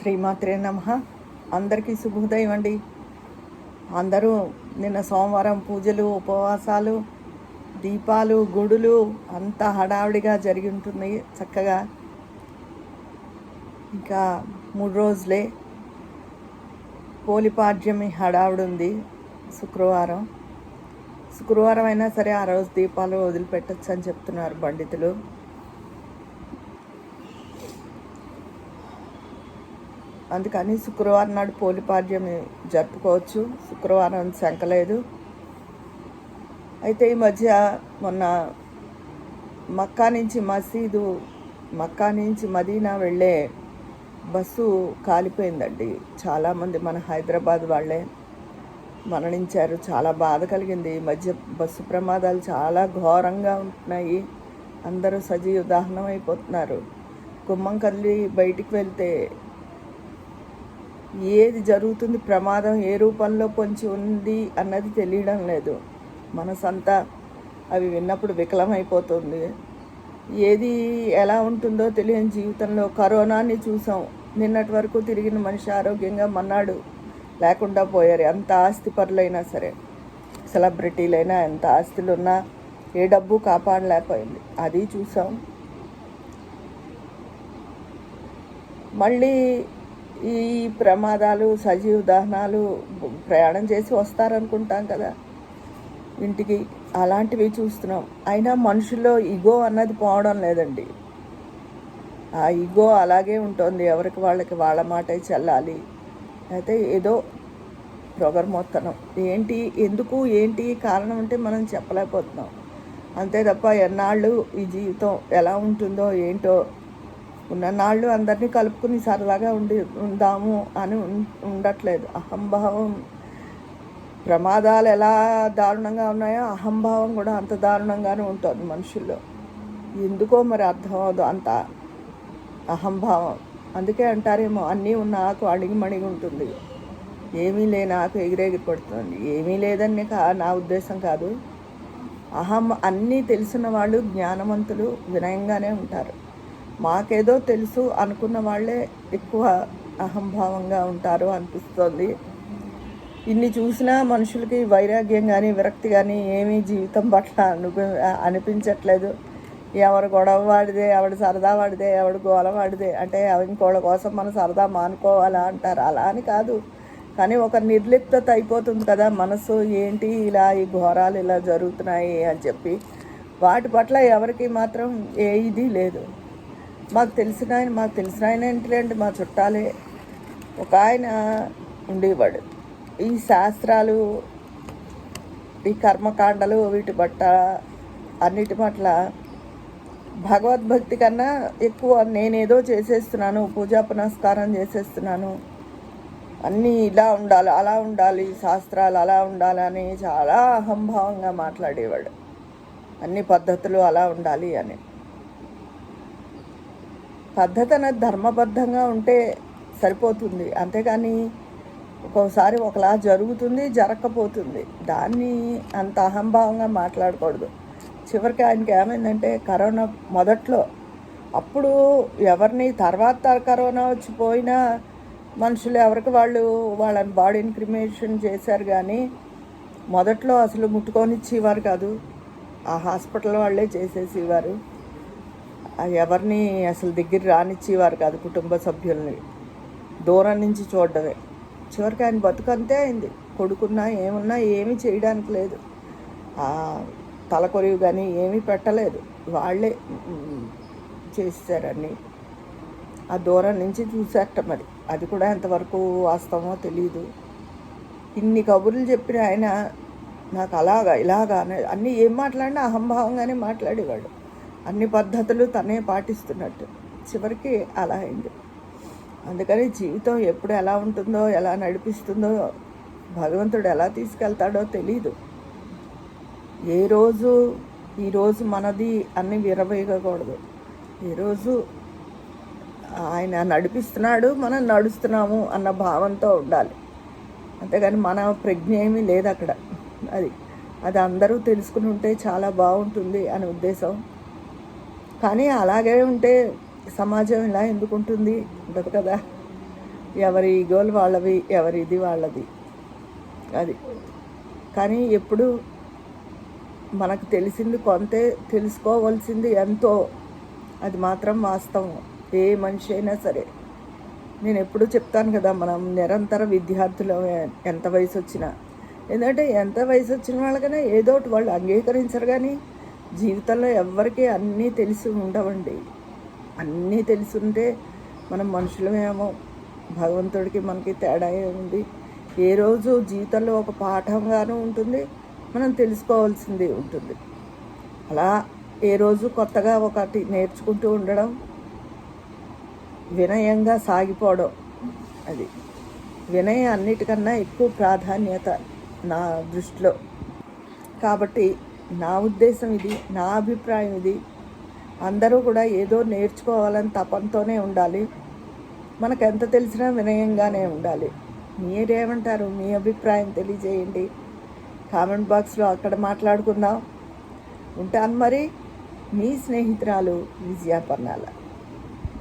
శ్రీమాత్రే నమ. అందరికీ శుభోదయం అండి. అందరూ నిన్న సోమవారం పూజలు ఉపవాసాలు దీపాలు గుడులు అంతా హడావిడిగా జరిగి ఉంటుంది చక్కగా. ఇంకా మూడు రోజులే పోలిపాడ్యమి హడావిడి ఉంది శుక్రవారం. శుక్రవారం అయినా సరే ఆ రోజు దీపాలు వదిలిపెట్టచ్చు అని చెప్తున్నారు పండితులు. అందుకని శుక్రవారం నాడు పోలిపాడ్యం జరుపుకోవచ్చు. శుక్రవారం శంకలేదు అయితే ఈ మధ్య మొన్న మక్కా నుంచి మసీదు మక్కా నుంచి మదీనా వెళ్ళే బస్సు కాలిపోయిందండి. చాలామంది మన హైదరాబాద్ వాళ్ళే మరణించారు. చాలా బాధ కలిగింది. ఈ మధ్య బస్సు ప్రమాదాలు చాలా ఘోరంగా ఉంటున్నాయి. అందరూ సజీవ దహనం అయిపోతున్నారు. గుమ్మం కదిలి బయటికి వెళ్తే ఏది జరుగుతుంది ప్రమాదం ఏ రూపంలో పొంచి ఉంది అన్నది తెలియడం లేదు. మనసంతా అవి విన్నప్పుడు వికలమైపోతుంది. ఏది ఎలా ఉంటుందో తెలియని జీవితంలో కరోనాని చూసాం. నిన్నటి వరకు తిరిగిన మనిషి ఆరోగ్యంగా మన్నాడు లేకుండా పోయారు. ఎంత ఆస్తి పరులైనా సరే సెలబ్రిటీలైనా ఎంత ఆస్తులు ఉన్నా ఏ డబ్బు కాపాడలేకపోయింది. అది చూసాం. మళ్ళీ ఈ ప్రమాదాలు సజీవ దహనాలు ప్రయాణం చేసి వస్తారనుకుంటాం కదా. ఇంటికి అలాంటివి చూస్తున్నాం. అయినా మనుషుల్లో ఇగో అన్నది పోవడం లేదండి. ఆ ఇగో అలాగే ఉంటుంది. ఎవరికి వాళ్ళకి వాళ్ళ మాటే చెల్లాలి. అయితే ఏదో పొగరమొత్తనం. ఏంటి ఎందుకు ఏంటి కారణం అంటే మనం చెప్పలేకపోతున్నాం. అంతే తప్ప ఎన్నాళ్ళు ఈ జీవితం ఎలా ఉంటుందో ఏంటో ఉన్ననాళ్ళు అందరినీ కలుపుకుని సరదాగా ఉండి ఉందాము అని ఉం- ఉండట్లేదు. అహంభావం ప్రమాదాలు ఎలా దారుణంగా ఉన్నాయో అహంభావం కూడా అంత దారుణంగానే ఉంటుంది మనుషుల్లో. ఎందుకో మరి అర్థం అవదు అంత అహంభావం. అందుకే అంటారేమో అన్నీ ఉన్న ఆకు అడిగిమణిగి ఉంటుంది. ఏమీ లేని ఆకు ఎగిరెగిరి పడుతుంది ఏమీ లేదని కా నా ఉద్దేశం కాదు. అహం అన్నీ తెలిసిన వాళ్ళు జ్ఞానవంతులు వినయంగానే ఉంటారు. మాకేదో తెలుసు అనుకున్న వాళ్ళే ఎక్కువ అహంభావంగా ఉంటారు అనిపిస్తుంది. ఇన్ని చూసినా మనుషులకి వైరాగ్యం కానీ విరక్తి కానీ ఏమీ జీవితం పట్ల అనుభ అనిపించట్లేదు. ఎవడు గొడవ వాడిదే ఎవడు సరదా వాడిదే ఎవడు గోల వాడిదే అంటే ఇంకోళ్ళ కోసం మనం సరదా మానుకోవాలా అంటారు. అలా అని కాదు. కానీ ఒక నిర్లిప్తత అయిపోతుంది కదా మనసు. ఏంటి ఇలా ఈ ఘోరాలు ఇలా జరుగుతున్నాయి అని చెప్పి. వాటి పట్ల ఎవరికి మాత్రం ఏ ఇది లేదు. మాకు తెలిసిన ఆయన మాకు తెలిసిన ఆయన ఏంటిలేండి మా చుట్టాలే. ఒక ఆయన ఉండేవాడు. ఈ శాస్త్రాలు ఈ కర్మకాండలు వీటి పట్ల అన్నిటి పట్ల భగవద్భక్తి కన్నా ఎక్కువ నేనేదో చేసేస్తున్నాను పూజా పునస్కారం చేసేస్తున్నాను. అన్నీ ఇలా ఉండాలి అలా ఉండాలి శాస్త్రాలు అలా ఉండాలి అని చాలా అహంభావంగా మాట్లాడేవాడు. అన్ని పద్ధతులు అలా ఉండాలి అని. పద్ధతి అనేది ధర్మబద్ధంగా ఉంటే సరిపోతుంది. అంతేగాని ఒక్కోసారి ఒకలా జరుగుతుంది జరగకపోతుంది దాన్ని అంత అహంభావంగా మాట్లాడకూడదు. చివరికి ఆయనకి ఏమైందంటే కరోనా మొదట్లో అప్పుడు ఎవరిని తర్వాత కరోనా వచ్చి పోయినా మనుషులు ఎవరికి వాళ్ళు వాళ్ళని బాడీ ఇన్క్రిమేషన్ చేశారు కానీ మొదట్లో అసలు ముట్టుకొనిచ్చేవారు కాదు. ఆ హాస్పిటల్ వాళ్ళే చేసేసేవారు. ఎవరిని అసలు దగ్గర రానిచ్చేవారు కాదు కుటుంబ సభ్యుల్ని. దూరం నుంచి చూడడమే. చివరికి ఆయన బతుకంతే అయింది. కొడుకున్నా ఏమున్నా ఏమీ చేయడానికి లేదు. తలకొరివి కానీ ఏమీ పెట్టలేదు. వాళ్ళే మ్, ఆ దూరం నుంచి చూసేట మరి. అది కూడా ఎంతవరకు వాస్తవమో తెలియదు ఇన్ని కబుర్లు చెప్పిన ఆయన నాకు అలాగా ఇలాగా అన్నీ ఏం మాట్లాడినా అహంభావంగానే మాట్లాడేవాడు. అన్ని పద్ధతులు తనే పాటిస్తున్నట్టు. చివరికి అలా అయింది. అందుకని జీవితం ఎప్పుడు ఎలా ఉంటుందో ఎలా నడిపిస్తుందో భగవంతుడు ఎలా తీసుకెళ్తాడో తెలీదు. ఏ రోజు ఈరోజు మనది అన్ని విరవేయకూడదు ఈరోజు ఆయన నడిపిస్తున్నాడు మనం నడుస్తున్నాము అన్న భావంతో ఉండాలి. అంతేగాని మన ప్రజ్ఞ ఏమీ లేదు అక్కడ. అది అది అందరూ తెలుసుకుని ఉంటే చాలా బాగుంటుంది అనే ఉద్దేశం కానీ అలాగే ఉంటే సమాజం ఇలా ఎందుకు ఉంటుంది? ఉండదు కదా. ఎవరి ఈగోలు వాళ్ళవి ఎవరిది వాళ్ళది. అది. కానీ ఎప్పుడు మనకు తెలిసింది కొంతే తెలుసుకోవాల్సింది ఎంతో. అది మాత్రం వాస్తవం. ఏ మనిషి అయినా సరే. నేను ఎప్పుడూ చెప్తాను కదా మనం నిరంతర విద్యార్థులు ఎంత వయసు వచ్చినా. ఎందుకంటే ఎంత వయసు వచ్చిన వాళ్ళకైనా ఏదో ఒకటి వాళ్ళు అంగీకరించరు కానీ జీవితంలో ఎవ్వరికీ అన్నీ తెలిసి ఉండవండి. అన్నీ తెలిసి ఉంటే మనం మనుషులమేమో భగవంతుడికి మనకి తేడా ఉంది ఏ రోజు జీవితంలో ఒక పాఠంగాను ఉంటుంది మనం తెలుసుకోవాల్సింది ఉంటుంది. అలా ఏ రోజు కొత్తగా ఒకటి నేర్చుకుంటూ ఉండడం వినయంగా సాగిపోవడం అది. వినయం అన్నిటికన్నా ఎక్కువ ప్రాధాన్యత నా దృష్టిలో. కాబట్టి నా ఉద్దేశం ఇది నా అభిప్రాయం ఇది. అందరూ కూడా ఏదో నేర్చుకోవాలని తపంతోనే ఉండాలి. మనకు ఎంత తెలిసినా వినయంగానే ఉండాలి. మీరేమంటారు? మీ అభిప్రాయం తెలియజేయండి. కామెంట్ బాక్స్లో అక్కడ మాట్లాడుకుందాం. ఉంటాను మరి మీ స్నేహితురాలు విజయాపర్ణాల